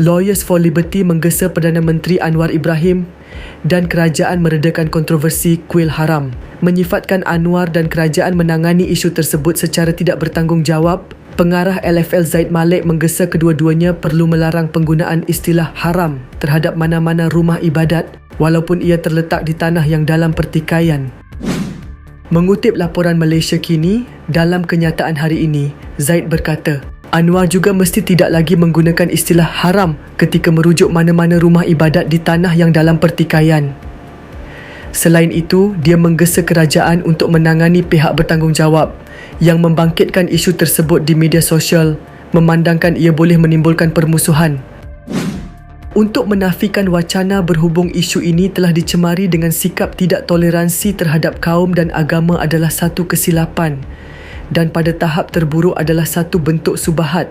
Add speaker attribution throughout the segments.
Speaker 1: Lawyers for Liberty menggesa Perdana Menteri Anwar Ibrahim dan kerajaan meredakan kontroversi kuil haram. Menyifatkan Anwar dan kerajaan menangani isu tersebut secara tidak bertanggungjawab, pengarah LFL Zaid Malik menggesa kedua-duanya perlu melarang penggunaan istilah haram terhadap mana-mana rumah ibadat walaupun ia terletak di tanah yang dalam pertikaian. Mengutip laporan Malaysia kini, dalam kenyataan hari ini, Zaid berkata, Anwar juga mesti tidak lagi menggunakan istilah haram ketika merujuk mana-mana rumah ibadat di tanah yang dalam pertikaian. Selain itu, dia menggesa kerajaan untuk menangani pihak bertanggungjawab yang membangkitkan isu tersebut di media sosial memandangkan ia boleh menimbulkan permusuhan. Untuk menafikan wacana berhubung isu ini telah dicemari dengan sikap tidak toleransi terhadap kaum dan agama adalah satu kesilapan dan pada tahap terburuk adalah satu bentuk subahat.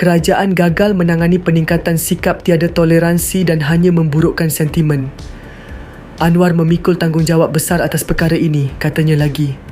Speaker 1: Kerajaan gagal menangani peningkatan sikap tiada toleransi dan hanya memburukkan sentimen. Anwar memikul tanggungjawab besar atas perkara ini, katanya lagi.